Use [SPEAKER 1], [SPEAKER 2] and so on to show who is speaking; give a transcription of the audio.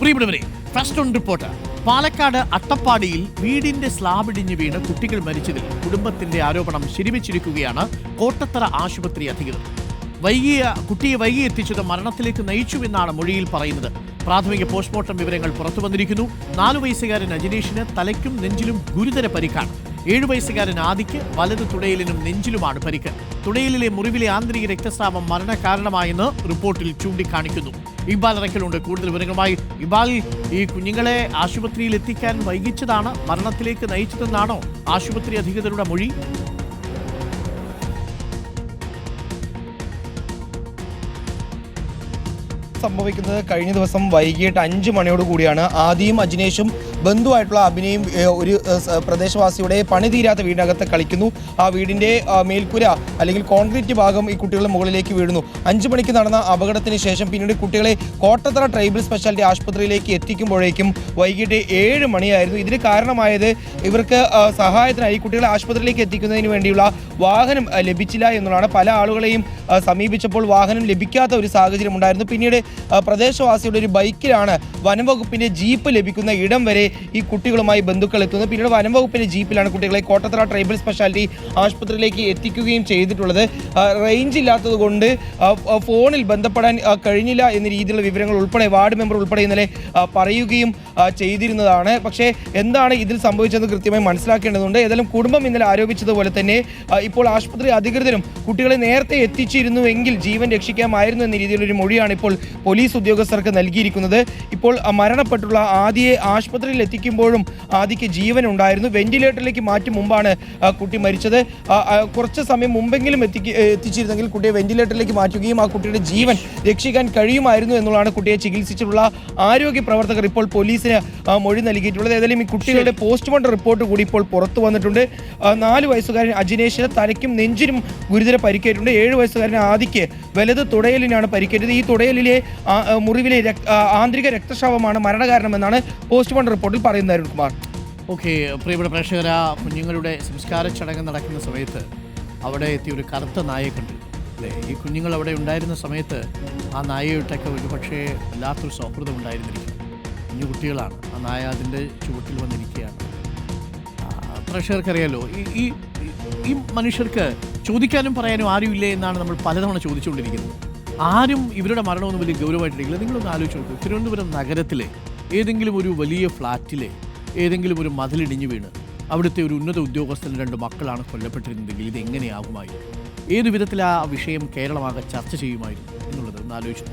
[SPEAKER 1] പ്രിയപ്പെട്ടവരെ first on report Palakkad അട്ടപ്പാടിയിൽ വീടിന്റെ സ്ലാബ് ഇടിഞ്ഞ് വീണ് കുട്ടികൾ മരിച്ചതിൽ കുടുംബത്തിന്റെ ആരോപണം ശരിവച്ചിരിക്കുകയാണ് കോട്ടത്തറ ആശുപത്രി അധികൃതർ. വൈകിയ കുട്ടിയെ വൈകി എത്തിച്ചത് മരണത്തിലേക്ക് നയിച്ചുവെന്നാണ് മൊഴിയിൽ പറയുന്നത്. പ്രാഥമിക പോസ്റ്റ്മോർട്ടം വിവരങ്ങൾ പുറത്തു വന്നിരിക്കുന്നു. നാലു വയസ്സുകാരൻ അജിനേഷിന് തലയ്ക്കും നെഞ്ചിലും ഗുരുതര പരിക്കാണ്. ഏഴു വയസ്സുകാരൻ ആദിക്ക് വലത് തുടയിലിനും നെഞ്ചിലുമാണ് പരിക്ക്. തുടയിലെ മുറിവിലെ ആന്തരിക രക്തസ്രാവം മരണകാരണമായെന്ന് റിപ്പോർട്ടിൽ ചൂണ്ടിക്കാണിക്കുന്നു. ഇക്ബാൽ അറക്കലുണ്ട് കൂടുതൽ വിവരങ്ങളുമായി ഇക്ബാൽ ഈ കുഞ്ഞുങ്ങളെ ആശുപത്രിയിൽ എത്തിക്കാൻ വൈകിച്ചതാണ്. മരണത്തിലേക്ക് നയിച്ചതെന്നാണോ ആശുപത്രി അധികൃതരുടെ മൊഴി?
[SPEAKER 2] സംഭവിക്കുന്നത് കഴിഞ്ഞ ദിവസം വൈകിട്ട് അഞ്ച് മണിയോട് കൂടിയാണ്. ആദിയും അജിനേഷും ബന്ധുവായിട്ടുള്ള അഭിനയും ഒരു പ്രദേശവാസിയുടെ പണി തീരാത്ത വീടിനകത്ത് കളിക്കുന്നു. ആ വീടിന്റെ മേൽക്കൂര അല്ലെങ്കിൽ കോൺക്രീറ്റ് ഭാഗം ഈ കുട്ടികളുടെ മുകളിലേക്ക് വീഴുന്നു. അഞ്ച് മണിക്ക് നടന്ന അപകടത്തിന് ശേഷം പിന്നീട് കുട്ടികളെ കോട്ടത്തറ ട്രൈബൽ സ്പെഷ്യാലിറ്റി ആശുപത്രിയിലേക്ക് എത്തിക്കുമ്പോഴേക്കും വൈകിട്ട് ഏഴ് മണിയായിരുന്നു. ഇതിന് കാരണമായത് ഇവർക്ക് സഹായത്തിനായി കുട്ടികളെ ആശുപത്രിയിലേക്ക് എത്തിക്കുന്നതിന് വേണ്ടിയുള്ള വാഹനം ലഭിച്ചില്ല എന്നുള്ളതാണ്. പല ആളുകളെയും സമീപിച്ചപ്പോൾ വാഹനം ലഭിക്കാത്ത ഒരു സാഹചര്യം ഉണ്ടായിരുന്നു. പിന്നീട് പ്രദേശവാസിയുടെ ഒരു ബൈക്കിലാണ് വനംവകുപ്പിന്റെ ജീപ്പ് ലഭിക്കുന്ന ഇടം വരെ ഈ കുട്ടികളുമായി ബന്ധുക്കൾ എത്തുന്നത്. പിന്നീട് വനംവകുപ്പിന്റെ ജീപ്പിലാണ് കുട്ടികളെ കോട്ടത്തറ ട്രൈബൽ സ്പെഷ്യാലിറ്റി ആശുപത്രിയിലേക്ക് എത്തിക്കുകയും ചെയ്തിട്ടുള്ളത്. റേഞ്ച് ഇല്ലാത്തത് കൊണ്ട് ഫോണിൽ ബന്ധപ്പെടാൻ കഴിഞ്ഞില്ല എന്ന രീതിയിലുള്ള വിവരങ്ങൾ ഉൾപ്പെടെ വാർഡ് മെമ്പർ ഉൾപ്പെടെ ഇന്നലെ പറയുകയും ചെയ്തിരുന്നതാണ്. പക്ഷേ എന്താണ് ഇതിൽ സംഭവിച്ചതെന്ന് കൃത്യമായി മനസ്സിലാക്കേണ്ടതുണ്ട്. ഏതായാലും കുടുംബം ഇന്നലെ ആരോപിച്ചതുപോലെ തന്നെ ഇപ്പോൾ ആശുപത്രി അധികൃതരും കുട്ടികളെ നേരത്തെ എത്തിച്ചിരുന്നുവെങ്കിൽ ജീവൻ രക്ഷിക്കാമായിരുന്നു എന്ന രീതിയിലൊരു മൊഴിയാണ് ഇപ്പോൾ പോലീസ് ഉദ്യോഗസ്ഥർക്ക് നൽകിയിരിക്കുന്നത്. ഇപ്പോൾ മരണപ്പെട്ടുള്ള ആദിയെ ആശുപത്രിയിൽ എത്തിക്കുമ്പോഴും ആദിക്ക് ജീവൻ ഉണ്ടായിരുന്നു. വെന്റിലേറ്ററിലേക്ക് മാറ്റി മുമ്പാണ് കുട്ടി മരിച്ചത്. കുറച്ച് സമയം മുമ്പെങ്കിലും എത്തിക്ക് എത്തിച്ചിരുന്നെങ്കിൽ കുട്ടിയെ വെന്റിലേറ്ററിലേക്ക് മാറ്റുകയും ആ കുട്ടിയുടെ ജീവൻ രക്ഷിക്കാൻ കഴിയുമായിരുന്നു എന്നുള്ളതാണ് കുട്ടിയെ ചികിത്സിച്ചിട്ടുള്ള ആരോഗ്യ പ്രവർത്തകർ ഇപ്പോൾ പോലീസിന് മൊഴി നൽകിയിട്ടുള്ളത്. ഏതായാലും ഈ കുട്ടികളുടെ പോസ്റ്റ്മോർട്ടം റിപ്പോർട്ട് കൂടി ഇപ്പോൾ പുറത്തു വന്നിട്ടുണ്ട്. നാല് വയസ്സുകാരൻ അജിനേഷിന് തലയ്ക്കും നെഞ്ചിനും ഗുരുതര പരിക്കേറ്റുണ്ട് ഏഴ് വയസ്സുകാരൻ ആദിക്ക് വലത് തുടയലിനാണ് പരിക്കേറ്റത്. ഈ തുടയലിലെ മുറിവിലെ രക്- ആന്തരിക രക്തസ്രാവമാണ് മരണകാരണമെന്നാണ് പോസ്റ്റ്മോർട്ടം റിപ്പോർട്ടിൽ പറയുന്നത് അരുൺകുമാർ
[SPEAKER 1] ഓക്കെ പ്രിയപ്പെട്ട പ്രേക്ഷകര കുഞ്ഞുങ്ങളുടെ സംസ്കാര ചടങ്ങ് നടക്കുന്ന സമയത്ത് അവിടെ എത്തിയ ഒരു കറുത്ത നായയെ കണ്ടിരുന്നു അല്ലേ ഈ കുഞ്ഞുങ്ങൾ അവിടെ ഉണ്ടായിരുന്ന സമയത്ത് ആ നായയിട്ടൊക്കെ ഒരു പക്ഷേ വല്ലാത്തൊരു സൗഹൃദം ഉണ്ടായിരുന്നിരിക്കും. കുഞ്ഞു കുട്ടികളാണ്. ആ നായ അതിന്റെ ചുവട്ടിൽ വന്നിരിക്കുകയാണ്. പ്രേക്ഷകർക്കറിയാലോ ഈ ഈ ഈ മനുഷ്യർക്ക് ചോദിക്കാനും പറയാനും ആരുമില്ലേ എന്നാണ് നമ്മൾ പലതവണ ചോദിച്ചുകൊണ്ടിരിക്കുന്നത്. ആരും ഇവരുടെ മരണമൊന്നും വലിയ ഗൗരവമായിട്ടില്ല. നിങ്ങളൊന്ന് ആലോചിച്ച് നോക്കൂ. തിരുവനന്തപുരം നഗരത്തിലെ ഏതെങ്കിലും ഒരു വലിയ ഫ്ലാറ്റിലെ ഏതെങ്കിലും ഒരു മതിലിടിഞ്ഞു വീണ് അവിടുത്തെ ഒരു ഉന്നത ഉദ്യോഗസ്ഥന്റെ രണ്ട് മക്കളാണ് കൊല്ലപ്പെട്ടിരുന്നതെങ്കിൽ ഇത് എങ്ങനെയാകുമായിരുന്നു? ഏതു വിധത്തിൽ വിഷയം കേരളമാകെ ചർച്ച ചെയ്യുമായിരുന്നു എന്നുള്ളത് ഒന്ന് ആലോചിച്ചു